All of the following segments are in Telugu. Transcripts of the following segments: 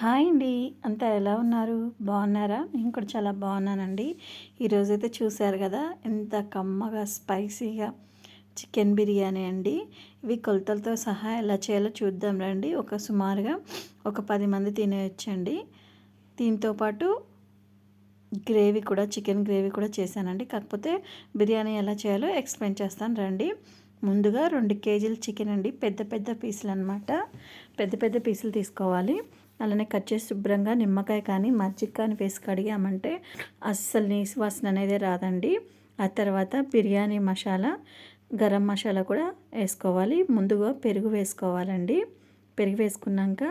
హాయ్ అండి. అంతా ఎలా ఉన్నారు? బాగున్నారా? నేను కూడా చాలా బాగున్నానండి. ఈరోజైతే చూశారు కదా ఎంత కమ్మగా స్పైసీగా చికెన్ బిర్యానీ అండి. ఇవి కొలతలతో సహా ఎలా చేయాలో చూద్దాం రండి. ఒక సుమారుగా ఒక పది మంది తినేయచ్చండి. దీంతో పాటు గ్రేవీ కూడా చికెన్ గ్రేవీ కూడా చేశానండి. కాకపోతే బిర్యానీ ఎలా చేయాలో ఎక్స్ప్లెయిన్ చేస్తాను రండి. ముందుగా రెండు కేజీలు చికెన్ అండి. పెద్ద పెద్ద పీసులు అనమాట పెద్ద పెద్ద పీసులు తీసుకోవాలి. అలానే కట్ చేసి శుభ్రంగా నిమ్మకాయ కానీ మజ్జిగ కానీ వేసి కడిగామంటే అస్సలు నీసు వాసన అనేది రాదండి. ఆ తర్వాత బిర్యానీ మసాలా గరం మసాలా కూడా వేసుకోవాలి. ముందుగా పెరుగు వేసుకోవాలండి. పెరుగు వేసుకున్నాక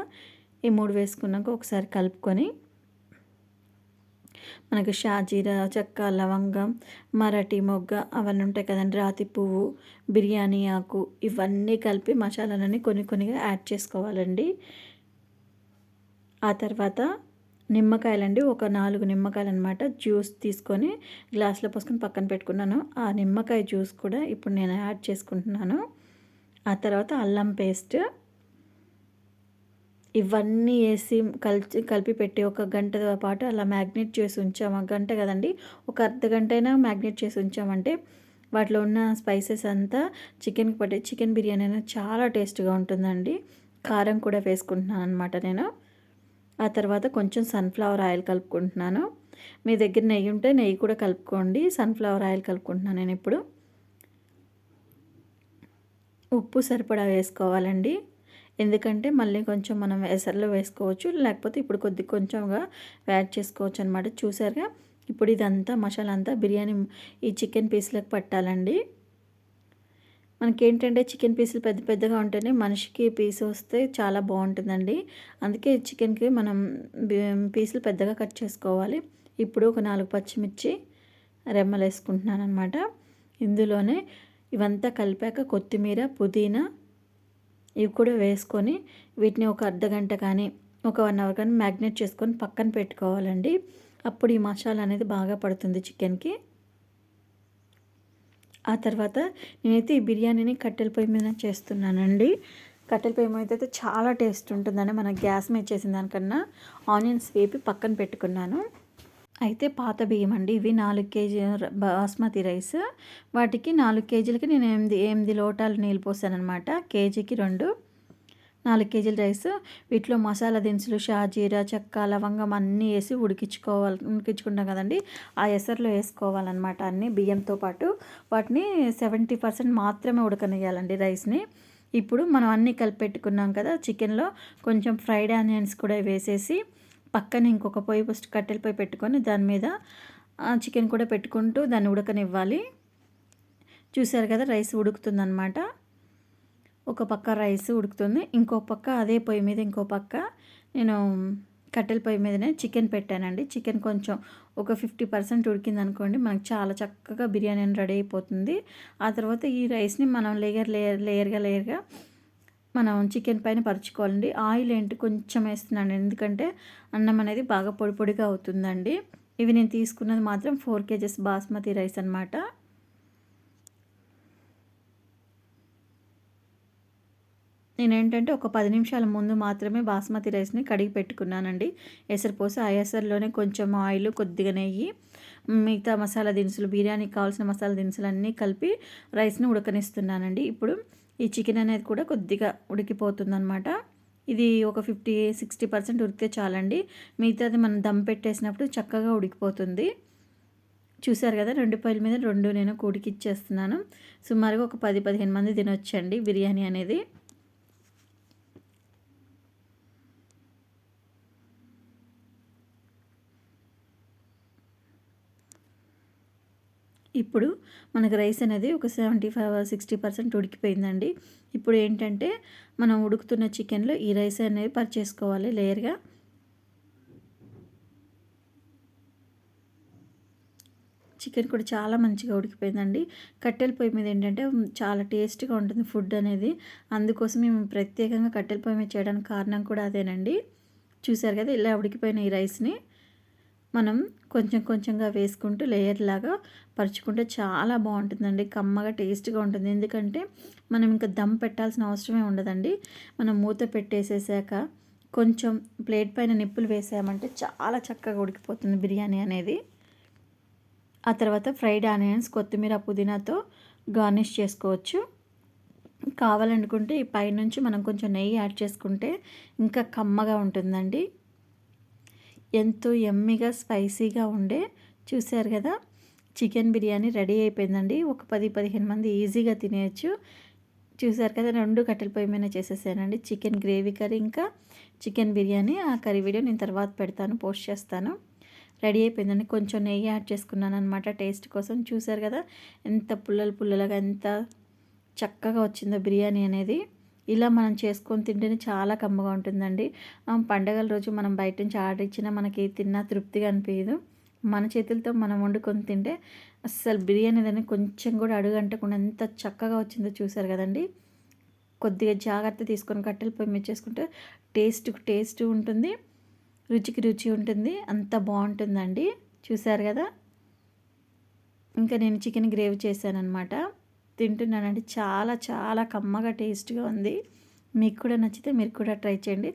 ఈ మూడు వేసుకున్నాక ఒకసారి కలుపుకొని మనకి షాజీరా చెక్క లవంగం మరటి మొగ్గ అవన్నీ ఉంటాయి కదండి. రాతి పువ్వు బిర్యానీ ఆకు ఇవన్నీ కలిపి మసాలాలన్నీ కొన్ని కొన్నిగా యాడ్ చేసుకోవాలండి. ఆ తర్వాత నిమ్మకాయలండి ఒక నాలుగు నిమ్మకాయలు అనమాట జ్యూస్ తీసుకొని గ్లాస్లో పోసుకొని పక్కన పెట్టుకున్నాను. ఆ నిమ్మకాయ జ్యూస్ కూడా ఇప్పుడు నేను యాడ్ చేసుకుంటున్నాను. ఆ తర్వాత అల్లం పేస్ట్. ఇవన్నీ వేసి కలిసి కలిపి పెట్టి ఒక గంట పాటు అలా మ్యాగ్నెట్ చేసి ఉంచాము గంట కదండి ఒక అర్ధ గంట అయినా మ్యాగ్నెట్ చేసి ఉంచామంటే వాటిలో ఉన్న స్పైసెస్ అంతా చికెన్కి పట్టే చికెన్ బిర్యానీ అయినా చాలా టేస్ట్గా ఉంటుందండి. కారం కూడా వేసుకుంటున్నాను అనమాట నేను. ఆ తర్వాత కొంచెం సన్ఫ్లవర్ ఆయిల్ కలుపుకుంటున్నాను. మీ దగ్గర నెయ్యి ఉంటే నెయ్యి కూడా కలుపుకోండి. సన్ఫ్లవర్ ఆయిల్ కలుపుకుంటున్నాను నేను ఇప్పుడు. ఉప్పు సరిపడా వేసుకోవాలండి. ఎందుకంటే మళ్ళీ కొంచెం మనం ఎసర్లో వేసుకోవచ్చు. లేకపోతే ఇప్పుడు కొద్ది కొంచెంగా యాడ్ చేసుకోవచ్చు అనమాట చూసారుగా? ఇప్పుడు ఇదంతా మసాలా అంతా బిర్యానీ ఈ చికెన్ పీస్లకు పట్టాలండి. మనకి ఏంటంటే చికెన్ పీసులు పెద్ద పెద్దగా ఉంటేనే మనిషికి పీస్ వస్తే చాలా బాగుంటుందండి. అందుకే చికెన్కి మనం పీసులు పెద్దగా కట్ చేసుకోవాలి. ఇప్పుడు ఒక నాలుగు పచ్చిమిర్చి రెమ్మలు వేసుకుంటున్నాను అనమాట ఇందులోనే ఇవంతా కలిపాక కొత్తిమీర పుదీనా ఇవి కూడా వేసుకొని వీటిని ఒక అర్ధ గంట కానీ ఒక వన్ అవర్ కానీ మ్యాగ్నేట్ చేసుకొని పక్కన పెట్టుకోవాలండి. అప్పుడు ఈ మసాలా అనేది బాగా పడుతుంది చికెన్కి. ఆ తర్వాత నేనైతే ఈ బిర్యానీని కట్టెల పొయ్యి మీద చేస్తున్నానండి. కట్టెల పొయ్యి మీద అయితే చాలా టేస్ట్ ఉంటుందని మన గ్యాస్ మీద చేసిన దానికన్నా ఆనియన్స్ వేపి పక్కన పెట్టుకున్నాను. అయితే పాత బియ్యం అండి. ఇవి నాలుగు కేజీ బాస్మతి రైస్. వాటికి నాలుగు కేజీలకి నేను ఎనిమిది ఎనిమిది లోటాలు నీళ్ళు పోసాను అనమాట కేజీకి రెండు. నాలుగు కేజీల రైస్ వీటిలో మసాలా దినుసులు షాజీరా చెక్క లవంగం అన్నీ వేసి ఉడికించుకోవాలి ఉడికించుకుంటాం కదండి. ఆ ఎసర్లో వేసుకోవాలన్నమాట అన్నీ బియ్యంతో పాటు. వాటిని సెవెంటీ పర్సెంట్ మాత్రమే ఉడకనియాలండి రైస్ని. ఇప్పుడు మనం అన్నీ కలిపి పెట్టుకున్నాం కదా చికెన్లో కొంచెం ఫ్రైడ్ ఆనియన్స్ కూడా వేసేసి పక్కన ఇంకొక పొయ్యి ఫస్ట్ కట్టెల పొయ్యి పెట్టుకొని దాని మీద చికెన్ కూడా పెట్టుకుంటూ దాన్ని ఉడకనివ్వాలి. చూసారు కదా రైస్ ఉడుకుతుందన్నమాట. ఒక పక్క రైస్ ఉడుకుతుంది ఇంకో పక్క అదే పొయ్యి మీద ఇంకో పక్క నేను కట్టెల పొయ్యి మీదనే చికెన్ పెట్టానండి. చికెన్ కొంచెం ఒక ఫిఫ్టీ పర్సెంట్ ఉడికింది అనుకోండి మనకు చాలా చక్కగా బిర్యానీ రెడీ అయిపోతుంది. ఆ తర్వాత ఈ రైస్ని మనం లేయర్ లేయర్ లేయర్గా లేయర్గా మనం చికెన్ పైన పరుచుకోవాలండి. ఆయిల్ ఏంటి కొంచెం వేస్తున్నాను ఎందుకంటే అన్నం అనేది బాగా పొడి పొడిగా అవుతుందండి. ఇవి నేను తీసుకున్నది మాత్రం ఫోర్ కేజెస్ బాస్మతి రైస్ అనమాట నేను ఏంటంటే ఒక పది నిమిషాల ముందు మాత్రమే బాస్మతి రైస్ని కడిగి పెట్టుకున్నానండి. ఎసరిపోసి ఆ ఎసర్లోనే కొంచెం ఆయిల్ కొద్దిగా నెయ్యి మిగతా మసాలా దినుసులు బిర్యానీకి కావాల్సిన మసాలా దినుసులు అన్నీ కలిపి రైస్ని ఉడకనిస్తున్నానండి. ఇప్పుడు ఈ చికెన్ అనేది కూడా కొద్దిగా ఉడికిపోతుందనమాట ఇది ఒక ఫిఫ్టీ సిక్స్టీ పర్సెంట్ ఉడికితే చాలండి. మిగతాది మనం దమ్ పెట్టేసినప్పుడు చక్కగా ఉడికిపోతుంది. చూసారు కదా రెండు పైల మీద రెండు నేను కూడికిచ్చేస్తున్నాను. సుమారుగా ఒక పది పదిహేను మంది తినొచ్చండి బిర్యానీ అనేది. ఇప్పుడు మనకు రైస్ అనేది ఒక సెవెంటీ ఫైవ్ సిక్స్టీ పర్సెంట్ ఉడికిపోయిందండి. ఇప్పుడు ఏంటంటే మనం ఉడుకుతున్న చికెన్లో ఈ రైస్ అనేది పరిచేసుకోవాలి లేయర్గా. చికెన్ కూడా చాలా మంచిగా ఉడికిపోయిందండి. కట్టెల పొయ్యి మీద ఏంటంటే చాలా టేస్ట్గా ఉంటుంది ఫుడ్ అనేది. అందుకోసం మేము ప్రత్యేకంగా కట్టెల పొయ్యి మీద చేయడానికి కారణం కూడా అదేనండి. చూసారు కదా ఇలా ఉడికిపోయిన ఈ రైస్ని. మనం కొంచెం కొంచెంగా వేసుకుంటూ లేయర్ లాగా పరుచుకుంటే చాలా బాగుంటుందండి. కమ్మగా టేస్ట్గా ఉంటుంది. ఎందుకంటే మనం ఇంకా దమ్ పెట్టాల్సిన అవసరమే ఉండదండి. మనం మూత పెట్టేసేసాక కొంచెం ప్లేట్ పైన నిప్పులు వేసామంటే చాలా చక్కగా ఉడికిపోతుంది బిర్యానీ అనేది. ఆ తర్వాత ఫ్రైడ్ ఆనియన్స్ కొత్తిమీర పుదీనాతో గార్నిష్ చేసుకోవచ్చు. కావాలనుకుంటే ఈ పైనుంచి మనం కొంచెం నెయ్యి యాడ్ చేసుకుంటే ఇంకా కమ్మగా ఉంటుందండి. ఎంతో ఎమ్మిగా స్పైసీగా ఉండే చూశారు కదా? చికెన్ బిర్యానీ రెడీ అయిపోయిందండి. ఒక పది పదిహేను మంది ఈజీగా తినేయచ్చు. చూసారు కదా? రెండు కట్టెల పొయ్యి మీద చేసేసానండి. చికెన్ గ్రేవీ కర్రీ ఇంకా చికెన్ బిర్యానీ. ఆ కర్రీ వీడియో నేను తర్వాత పెడతాను పోస్ట్ చేస్తాను. రెడీ అయిపోయిందండి. కొంచెం నెయ్యి యాడ్ చేసుకున్నాను అనమాట టేస్ట్ కోసం. చూసారు కదా? ఎంత పుల్లలు పుల్లలుగా ఎంత చక్కగా వచ్చిందో బిర్యానీ అనేది. ఇలా మనం చేసుకొని తింటేనే చాలా కమ్మగా ఉంటుందండి. పండగల రోజు మనం బయట నుంచి ఆర్డర్ ఇచ్చినా మనకి తిన్నా తృప్తిగా అనిపించదు. మన చేతులతో మనం వండుకొని తింటే అస్సలు బిర్యానీ అనేది కొంచెం కూడా అడుగంటకుండా ఎంత చక్కగా వచ్చిందో చూసారు కదండి. కొద్దిగా జాగ్రత్త తీసుకొని కట్టెలు పొయ్యి మీద చేసుకుంటే టేస్ట్ టేస్ట్ ఉంటుంది. రుచికి రుచి ఉంటుంది. అంత బాగుంటుందండి. చూసారు కదా? ఇంకా నేను చికెన్ గ్రేవీ చేశాను అనమాట తింటున్నానండి. చాలా చాలా కమ్మగా టేస్ట్గా ఉంది. మీకు కూడా నచ్చితే మీరు కూడా ట్రై చేయండి.